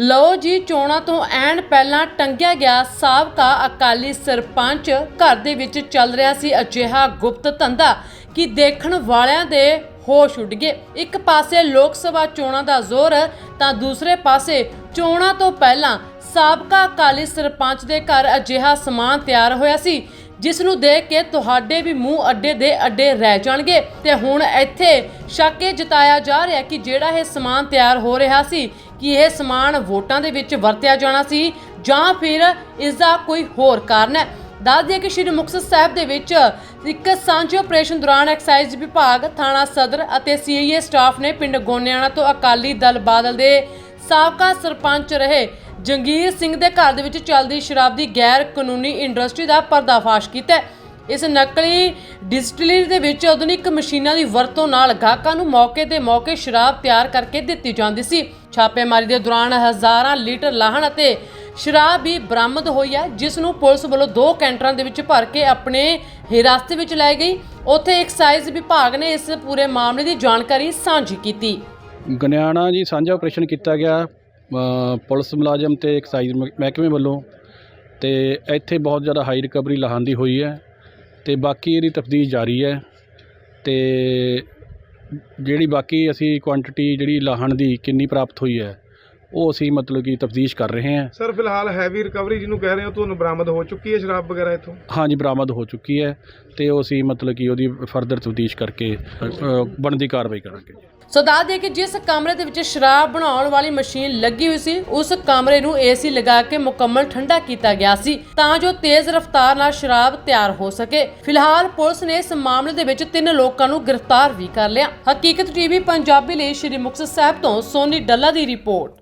ਲਓ ਜੀ, ਚੋਣਾਂ ਤੋਂ ਐਨ ਪਹਿਲਾਂ ਟੰਗਿਆ ਗਿਆ ਸਾਬਕਾ ਅਕਾਲੀ ਸਰਪੰਚ ਘਰ ਦੇ ਵਿੱਚ ਚੱਲ ਰਿਹਾ ਸੀ ਅਜਿਹਾ ਗੁਪਤ ਧੰਦਾ ਕਿ ਦੇਖਣ ਵਾਲਿਆਂ ਦੇ ਹੋਸ਼ ਉੱਡ ਗਏ। ਇੱਕ ਪਾਸੇ ਲੋਕ ਸਭਾ ਚੋਣਾਂ ਦਾ ਜ਼ੋਰ, ਤਾਂ ਦੂਸਰੇ ਪਾਸੇ ਚੋਣਾਂ ਤੋਂ ਪਹਿਲਾਂ ਸਾਬਕਾ ਅਕਾਲੀ ਸਰਪੰਚ ਦੇ ਘਰ ਅਜਿਹਾ ਸਮਾਨ ਤਿਆਰ ਹੋਇਆ ਸੀ ਜਿਸ ਨੂੰ ਦੇਖ ਕੇ ਤੁਹਾਡੇ ਵੀ ਮੂੰਹ ਅੱਡੇ ਦੇ ਅੱਡੇ ਰਹਿ ਜਾਣਗੇ। ਤੇ ਹੁਣ ਇੱਥੇ ਸ਼ੱਕ ਇਹ ਜਤਾਇਆ ਜਾ ਰਿਹਾ ਕਿ ਜਿਹੜਾ ਇਹ ਸਮਾਨ ਤਿਆਰ ਹੋ ਰਿਹਾ ਸੀ, ਕਿ ਇਹ ਸਮਾਨ ਵੋਟਾਂ ਦੇ ਵਿੱਚ ਵਰਤਿਆ ਜਾਣਾ ਸੀ ਜਾਂ ਫਿਰ ਇਸ ਦਾ ਕੋਈ ਹੋਰ ਕਾਰਨ ਹੈ। ਦੱਸ ਦਈਏ ਕਿ ਸ਼੍ਰੀ ਮੁਕਤਸਰ ਸਾਹਿਬ ਦੇ ਵਿੱਚ ਇੱਕ ਸਾਂਝੇ ਆਪਰੇਸ਼ਨ ਦੌਰਾਨ ਐਕਸਾਈਜ਼ ਵਿਭਾਗ, ਥਾਣਾ ਸਦਰ ਅਤੇ ਸੀਆਈਏ ਸਟਾਫ ਨੇ ਪਿੰਡ ਗੋਨਿਆਣਾ ਤੋਂ ਅਕਾਲੀ ਦਲ ਬਾਦਲ ਦੇ ਸਾਬਕਾ ਸਰਪੰਚ ਰਹੇ ਜੰਗੀਰ ਸਿੰਘ ਦੇ ਘਰ ਦੇ ਵਿੱਚ ਚੱਲਦੀ ਸ਼ਰਾਬ ਦੀ ਗੈਰ ਕਾਨੂੰਨੀ ਇੰਡਸਟਰੀ ਦਾ ਪਰਦਾਫਾਸ਼ ਕੀਤਾ ਹੈ। ਇਸ ਨਕਲੀ ਡਿਸਟਿਲਰੀ ਦੇ ਵਿੱਚ ਆਧੁਨਿਕ ਮਸ਼ੀਨਾਂ ਦੀ ਵਰਤੋਂ ਨਾਲ ਗਾਹਕਾਂ ਨੂੰ ਮੌਕੇ ਦੇ ਮੌਕੇ ਸ਼ਰਾਬ ਤਿਆਰ ਕਰਕੇ ਦਿੱਤੀ ਜਾਂਦੀ ਸੀ। ਛਾਪੇਮਾਰੀ ਦੇ ਦੌਰਾਨ ਹਜ਼ਾਰਾਂ ਲੀਟਰ ਲਾਹਣ ਅਤੇ ਸ਼ਰਾਬ ਵੀ ਬਰਾਮਦ ਹੋਈ ਹੈ, ਜਿਸ ਨੂੰ ਪੁਲਿਸ ਵੱਲੋਂ ਦੋ ਕੈਂਟਰਾਂ ਦੇ ਵਿੱਚ ਭਰ ਕੇ ਆਪਣੇ ਹਿਰਾਸਤ ਵਿੱਚ ਲੈ ਗਈ। ਉੱਥੇ ਐਕਸਾਈਜ਼ ਵਿਭਾਗ ਨੇ ਇਸ ਪੂਰੇ ਮਾਮਲੇ ਦੀ ਜਾਣਕਾਰੀ ਸਾਂਝੀ ਕੀਤੀ। ਗਨਿਆਣਾ ਜੀ, ਸਾਂਝਾ ਆਪਰੇਸ਼ਨ ਕੀਤਾ ਗਿਆ। ਪੁਲਿਸ ਮੁਲਾਜ਼ਮ ਤੇ ਐਕਸਾਈਜ਼ ਮਹਿ ਮਹਿਕਮੇ ਵੱਲੋਂ ਤੇ ਇੱਥੇ ਬਹੁਤ ਜ਼ਿਆਦਾ ਹਾਈ ਰਿਕਵਰੀ ਲਾਹਣ ਦੀ ਹੋਈ ਹੈ ਤੇ ਬਾਕੀ ਇਹਦੀ ਤਫਦੀਸ਼ ਜਾਰੀ ਹੈ ਤੇ ਜਿਹੜੀ ਬਾਕੀ ਅਸੀਂ ਕੁਆਂਟੀਟੀ ਜਿਹੜੀ ਲਾਹਣ ਦੀ ਕਿੰਨੀ ਪ੍ਰਾਪਤ ਹੋਈ ਹੈ ਉਹ ਅਸੀਂ ਮਤਲਬ ਕਿ ਤਫਤੀਸ਼ ਕਰ ਰਹੇ ਹਾਂ। ਸਰ ਫਿਲਹਾਲ ਹੈਵੀ ਰਿਕਵਰੀ ਜਿਹਨੂੰ ਕਹਿ ਰਹੇ ਹੋ ਤੁਹਾਨੂੰ ਬਰਾਮਦ ਹੋ ਚੁੱਕੀ ਹੈ ਸ਼ਰਾਬ ਵਗੈਰਾ ਇੱਥੋਂ? ਹਾਂਜੀ ਬਰਾਮਦ ਹੋ ਚੁੱਕੀ ਹੈ ਤੇ ਉਹ ਅਸੀਂ ਮਤਲਬ ਕਿ ਉਹਦੀ ਫਰਦਰ ਤਫਤੀਸ਼ ਕਰਕੇ ਅ, ਬਣਦੀ ਕਾਰਵਾਈ ਕਰਾਂਗੇ। ਸੋ ਦੱਸ ਦਈਏ ਕਿ ਜਿਸ ਕਮਰੇ ਦੇ ਵਿੱਚ ਸ਼ਰਾਬ ਬਣਾਉਣ ਵਾਲੀ ਮਸ਼ੀਨ ਲੱਗੀ ਹੋਈ ਸੀ ਉਸ ਕਮਰੇ ਨੂੰ ਏਸੀ ਲਗਾ ਕੇ ਮੁਕੰਮਲ ਠੰਡਾ ਕੀਤਾ ਗਿਆ ਸੀ ਤਾਂ ਜੋ ਤੇਜ਼ ਰਫ਼ਤਾਰ ਨਾਲ ਸ਼ਰਾਬ ਤਿਆਰ ਹੋ ਸਕੇ। ਫਿਲਹਾਲ ਪੁਲਿਸ ਨੇ ਇਸ ਮਾਮਲੇ ਦੇ ਵਿੱਚ ਤਿੰਨ ਲੋਕਾਂ ਨੂੰ ਗ੍ਰਿਫਤਾਰ ਵੀ ਕਰ ਲਿਆ। ਹਕੀਕਤ ਟੀਵੀ ਪੰਜਾਬੀ ਲਈ ਸ਼੍ਰੀ ਮੁਕਤਸਰ ਸਾਹਿਬ ਤੋਂ ਸੋਨੀ ਡੱਲਾ ਦੀ ਰਿਪੋਰਟ।